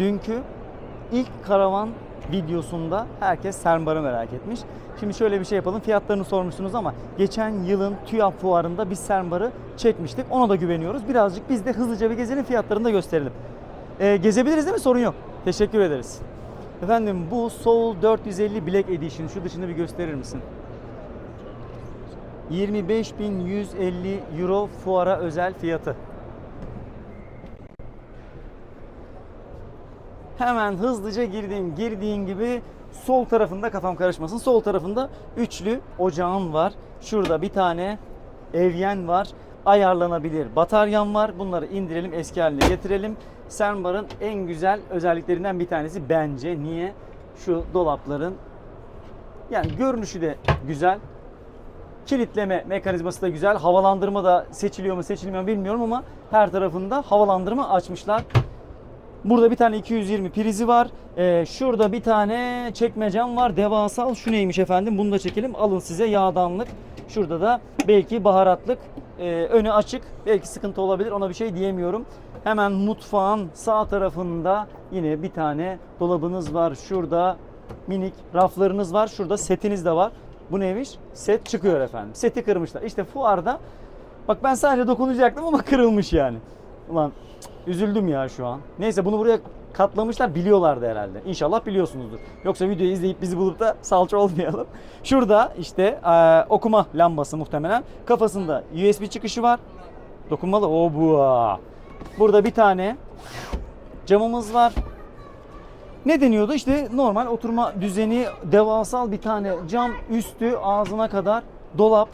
dünkü ilk karavan videosunda herkes Sermbar'ı merak etmiş. Şimdi şöyle bir şey yapalım. Fiyatlarını sormuşsunuz ama geçen yılın TÜYAP fuarında biz Sermbar'ı çekmiştik. Ona da güveniyoruz. Birazcık biz de hızlıca bir gezelim fiyatlarını da gösterelim. Ee, gezebiliriz değil mi? Sorun yok. Teşekkür ederiz. Efendim bu Soul 450 Black Edition şu dışını bir gösterir misin? 25.150 euro fuara özel fiyatı. Hemen hızlıca girdim. Girdiğin gibi sol tarafında kafam karışmasın. Sol tarafında üçlü ocağın var. Şurada bir tane evyen var. Ayarlanabilir bataryan var. Bunları indirelim eski haline getirelim. Sernbar'ın en güzel özelliklerinden bir tanesi bence. Niye? Şu dolapların yani görünüşü de güzel. Kilitleme mekanizması da güzel. Havalandırma da seçiliyor mu seçilmiyor mu bilmiyorum ama her tarafında havalandırma açmışlar. Burada bir tane 220 prizi var. Ee, şurada bir tane çekmecem var. Devasal. Şu neymiş efendim? Bunu da çekelim. Alın size yağdanlık. Şurada da belki baharatlık. Ee, önü açık. Belki sıkıntı olabilir. Ona bir şey diyemiyorum. Hemen mutfağın sağ tarafında yine bir tane dolabınız var. Şurada minik raflarınız var. Şurada setiniz de var. Bu neymiş? Set çıkıyor efendim. Seti kırmışlar. İşte fuarda bak ben sadece dokunacaktım ama kırılmış yani. Ulan üzüldüm ya şu an. Neyse bunu buraya katlamışlar biliyorlardı herhalde. İnşallah biliyorsunuzdur. Yoksa videoyu izleyip bizi bulup da salça olmayalım. Şurada işte eee, okuma lambası muhtemelen. Kafasında USB çıkışı var. Dokunmalı. O bu. Burada bir tane camımız var. Ne deniyordu? İşte normal oturma düzeni, devasal bir tane cam üstü ağzına kadar dolap.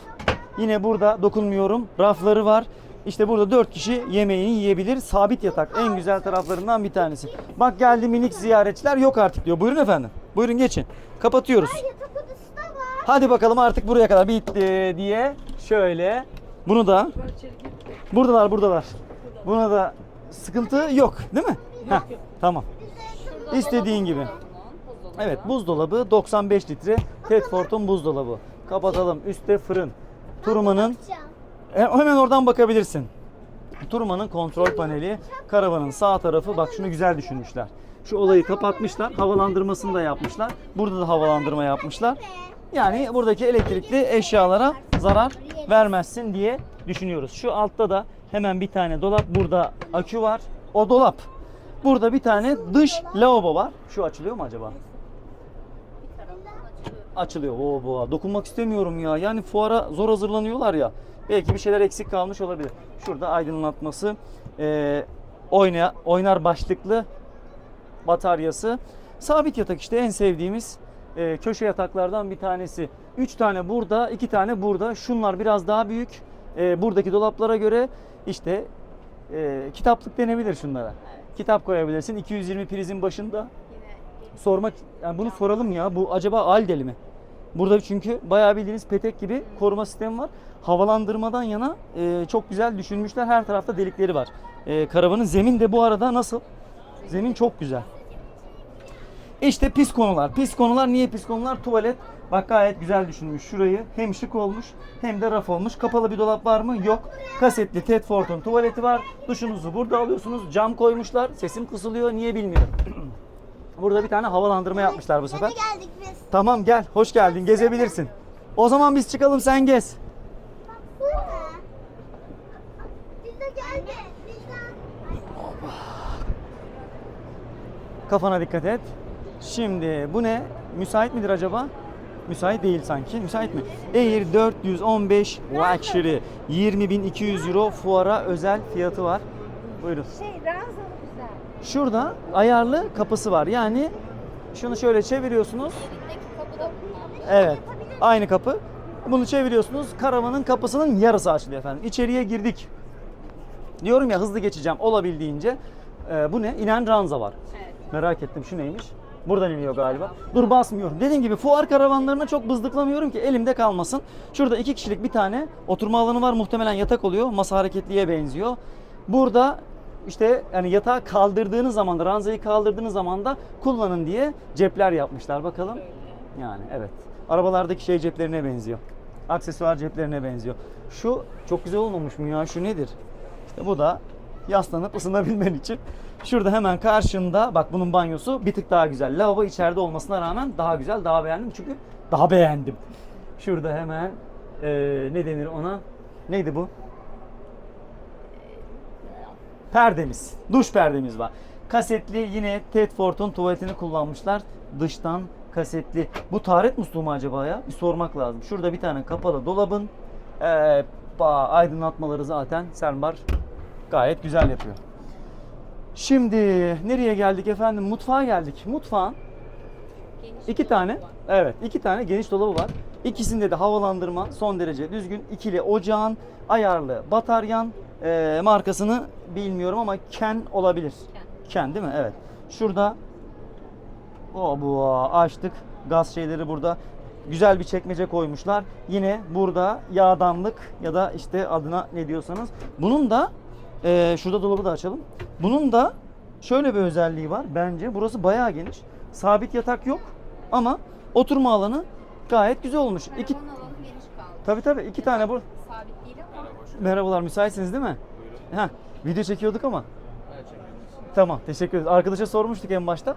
Yine burada dokunmuyorum. Rafları var. İşte burada 4 kişi yemeğini yiyebilir. Sabit yatak en güzel taraflarından bir tanesi. Bak geldi minik ziyaretçiler yok artık diyor. Buyurun efendim. Buyurun geçin. Kapatıyoruz. Yatak odası da var. Hadi bakalım artık buraya kadar bitti diye şöyle bunu da buradalar buradalar. Buna da sıkıntı yok değil mi? Heh, tamam. İstediğin gibi. Evet buzdolabı 95 litre Tedford'un buzdolabı. Kapatalım. Üstte fırın. Turman'ın e, hemen oradan bakabilirsin. Turman'ın kontrol paneli, karavanın sağ tarafı bak şunu güzel düşünmüşler. Şu olayı kapatmışlar, havalandırmasını da yapmışlar. Burada da havalandırma yapmışlar. Yani buradaki elektrikli eşyalara zarar vermezsin diye düşünüyoruz. Şu altta da hemen bir tane dolap, burada akü var. O dolap. Burada bir tane dış lavabo var. Şu açılıyor mu acaba? Açılıyor. Oo, bu. Dokunmak istemiyorum ya. Yani fuara zor hazırlanıyorlar ya. Belki bir şeyler eksik kalmış olabilir. Şurada aydınlatması, e, oynaya, oynar başlıklı bataryası. Sabit yatak işte en sevdiğimiz e, köşe yataklardan bir tanesi. 3 tane burada, 2 tane burada. Şunlar biraz daha büyük. E, buradaki dolaplara göre işte e, kitaplık denebilir şunlara. Kitap koyabilirsin. 220 prizin başında sormak yani bunu soralım ya. Bu acaba Aldel mi? Burada çünkü bayağı bildiğiniz petek gibi koruma sistemi var. Havalandırmadan yana e, çok güzel düşünmüşler. Her tarafta delikleri var. E, karavanın zemin de bu arada nasıl? Zemin çok güzel. İşte pis konular. Pis konular niye pis konular? Tuvalet. Bak gayet güzel düşünmüş. Şurayı hem şık olmuş hem de raf olmuş. Kapalı bir dolap var mı? Yok. Kasetli Tedford'un tuvaleti var. Duşunuzu burada alıyorsunuz. Cam koymuşlar. Sesim kısılıyor. Niye bilmiyorum. Burada bir tane havalandırma yapmışlar bu sefer. Geldik biz? Tamam gel. Hoş geldin. Gezebilirsin. O zaman biz çıkalım sen gez. Bu ne? Biz de geldik. Kafana dikkat et. Şimdi bu ne? Müsait midir acaba? Müsait değil sanki. Müsait mi? Air 415 Luxury 20.200 euro fuara özel fiyatı var. Buyurun. Şey. Şurada ayarlı kapısı var. Yani şunu şöyle çeviriyorsunuz. Evet. Aynı kapı. Bunu çeviriyorsunuz. Karavanın kapısının yarısı açılıyor efendim. İçeriye girdik. Diyorum ya hızlı geçeceğim olabildiğince. Ee, bu ne? İnen ranza var. Merak ettim şu neymiş? Buradan iniyor galiba. Dur basmıyorum. Dediğim gibi fuar karavanlarına çok bızdıklamıyorum ki elimde kalmasın. Şurada iki kişilik bir tane oturma alanı var. Muhtemelen yatak oluyor. Masa hareketliye benziyor. Burada işte yani yatağı kaldırdığınız zaman da ranzayı kaldırdığınız zaman da kullanın diye cepler yapmışlar. Bakalım. Yani evet. Arabalardaki şey ceplerine benziyor. Aksesuar ceplerine benziyor. Şu çok güzel olmamış mı ya? Şu nedir? İşte bu da Yaslanıp ısınabilmen için. Şurada hemen karşında bak bunun banyosu bir tık daha güzel. Lavabo içeride olmasına rağmen daha güzel, daha beğendim çünkü daha beğendim. Şurada hemen eee, ne denir ona? Neydi bu? Perdemiz, duş perdemiz var. Kasetli yine Tedford'un tuvaletini kullanmışlar. Dıştan kasetli. Bu taharet musluğu mu acaba ya? Bir sormak lazım. Şurada bir tane kapalı dolabın ba- aydınlatmaları zaten Sermar gayet güzel yapıyor. Şimdi nereye geldik efendim? Mutfağa geldik. Mutfağın iki tane, evet iki tane geniş dolabı var. İkisinde de havalandırma son derece düzgün. İkili ocağın, ayarlı bataryan ee, markasını bilmiyorum ama Ken olabilir. Ken değil mi? Evet. Şurada o bu açtık. Gaz şeyleri burada. Güzel bir çekmece koymuşlar. Yine burada yağdanlık ya da işte adına ne diyorsanız. Bunun da ee, şurada dolabı da açalım. Bunun da şöyle bir özelliği var bence. Burası bayağı geniş. Sabit yatak yok ama oturma alanı gayet güzel olmuş. İki Karavan kaldı. tabii tabii iki tane bu. Sabit değil ama Merhabalar müsaitsiniz değil mi? Ha, video çekiyorduk ama. Tamam teşekkür ederiz. Arkadaşa sormuştuk en başta.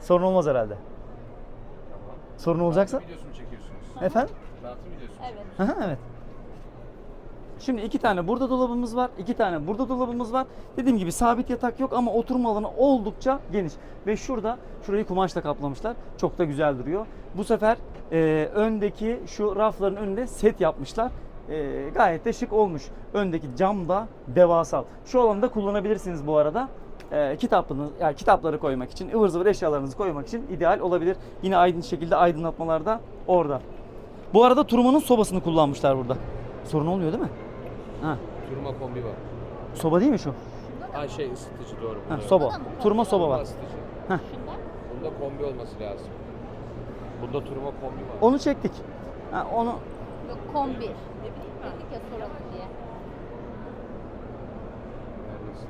Sorun olmaz herhalde. Sorun olacaksa? Videosu mu çekiyorsunuz? Efendim? Dağıtım videosu evet. Hı, evet. Şimdi iki tane burada dolabımız var. iki tane burada dolabımız var. Dediğim gibi sabit yatak yok ama oturma alanı oldukça geniş. Ve şurada şurayı kumaşla kaplamışlar. Çok da güzel duruyor. Bu sefer e, öndeki şu rafların önünde set yapmışlar. E, gayet de şık olmuş. Öndeki cam da devasal. Şu alanı da kullanabilirsiniz bu arada. E, kitabını, yani kitapları koymak için, ıvır zıvır eşyalarınızı koymak için ideal olabilir. Yine aydın şekilde aydınlatmalar da orada. Bu arada turmanın sobasını kullanmışlar burada. Sorun olmuyor değil mi? Ha, Turma kombi var. soba değil mi şu? Ha şey ısıtıcı doğru. Ha, soba. Turma soba var. Isıtıcı. Şunda Bunda kombi olması lazım. Bunda turma kombi var. Onu çektik. Ha, onu yok kombi. Dedik ya soralım diye. Neredesin?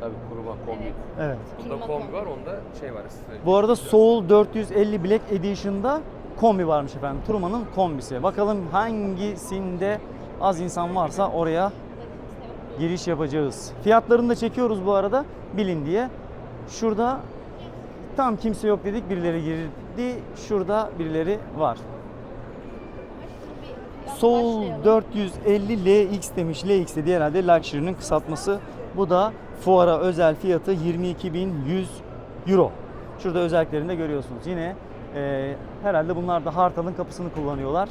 Tabii kuruma kombi. evet. Bunda Turma kombi kombi. var onda şey var ısıtıcı. Bu arada Soul 450 Black Edition'da kombi varmış efendim. Turman'ın kombisi. Bakalım hangisinde az insan varsa oraya giriş yapacağız. Fiyatlarını da çekiyoruz bu arada bilin diye. Şurada tam kimse yok dedik birileri girdi. Şurada birileri var. Soul 450 LX demiş. LX dediği herhalde Luxury'nin kısaltması. Bu da fuara özel fiyatı 22.100 Euro. Şurada özelliklerini de görüyorsunuz. Yine e, herhalde bunlar da Hartal'ın kapısını kullanıyorlar.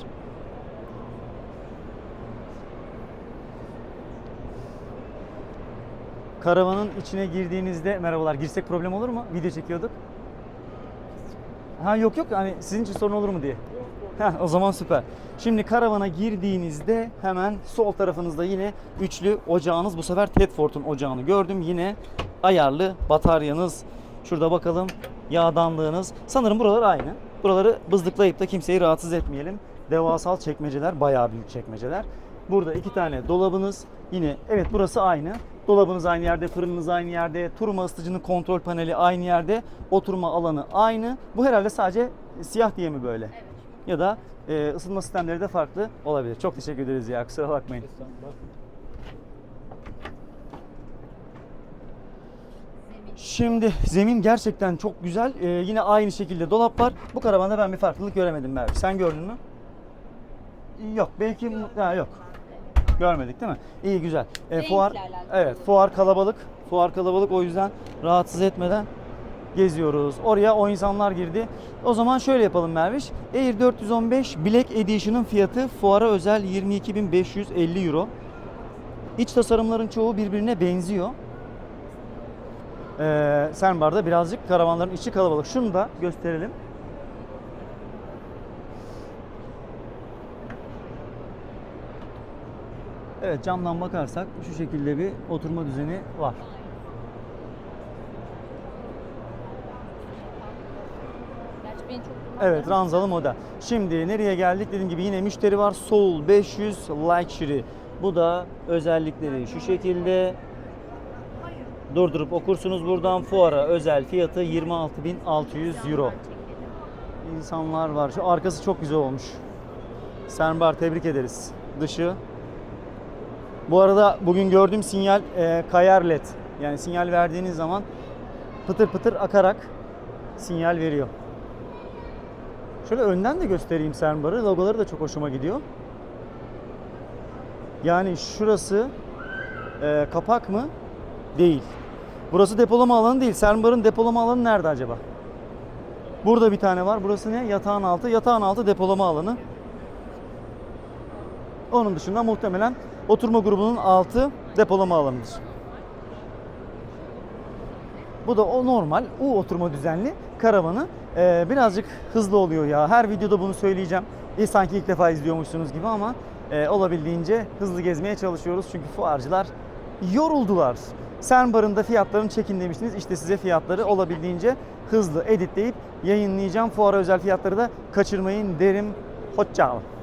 Karavanın içine girdiğinizde merhabalar girsek problem olur mu? Video çekiyorduk. Ha yok yok hani sizin için sorun olur mu diye. Heh, o zaman süper. Şimdi karavana girdiğinizde hemen sol tarafınızda yine üçlü ocağınız. Bu sefer Tedford'un ocağını gördüm. Yine ayarlı bataryanız. Şurada bakalım yağdanlığınız. Sanırım buralar aynı. Buraları bızdıklayıp da kimseyi rahatsız etmeyelim. Devasal çekmeceler, bayağı büyük çekmeceler. Burada iki tane dolabınız. Yine evet burası aynı. Dolabınız aynı yerde, fırınınız aynı yerde, turma ısıtıcının kontrol paneli aynı yerde, oturma alanı aynı. Bu herhalde sadece siyah diye mi böyle? Evet. Ya da e, ısınma sistemleri de farklı olabilir. Çok teşekkür ederiz ya kusura bakmayın. Şimdi zemin gerçekten çok güzel. E, yine aynı şekilde dolap var. Bu karavanda ben bir farklılık göremedim Merve. Sen gördün mü? Yok belki ha, yok. Görmedik değil mi? İyi güzel. E, fuar evet fuar kalabalık. Fuar kalabalık o yüzden rahatsız etmeden geziyoruz. Oraya o insanlar girdi. O zaman şöyle yapalım Merviş. Air 415 Black Edition'ın fiyatı fuara özel 22.550 Euro. İç tasarımların çoğu birbirine benziyor. Ee, Senbar'da birazcık karavanların içi kalabalık. Şunu da gösterelim. Evet camdan bakarsak şu şekilde bir oturma düzeni var. Evet ranzalı model. Şimdi nereye geldik? Dediğim gibi yine müşteri var. Soul 500 Luxury. Bu da özellikleri şu şekilde. Durdurup okursunuz buradan fuara özel fiyatı 26.600 euro. İnsanlar var. Şu arkası çok güzel olmuş. Senbar tebrik ederiz. Dışı Bu arada bugün gördüğüm sinyal e, kayar led. Yani sinyal verdiğiniz zaman pıtır pıtır akarak sinyal veriyor. Şöyle önden de göstereyim Sernbar'ı. Logoları da çok hoşuma gidiyor. Yani şurası e, kapak mı? Değil. Burası depolama alanı değil. Sernbar'ın depolama alanı nerede acaba? Burada bir tane var. Burası ne? Yatağın altı. Yatağın altı depolama alanı. Onun dışında muhtemelen oturma grubunun altı depolama alanıdır. Bu da o normal U oturma düzenli karavanı. Ee, birazcık hızlı oluyor ya. Her videoda bunu söyleyeceğim. E, sanki ilk defa izliyormuşsunuz gibi ama e, olabildiğince hızlı gezmeye çalışıyoruz. Çünkü fuarcılar yoruldular. Sernbar'ın da fiyatlarını çekin demiştiniz. İşte size fiyatları olabildiğince hızlı editleyip yayınlayacağım. Fuara özel fiyatları da kaçırmayın derim. Hoşçakalın.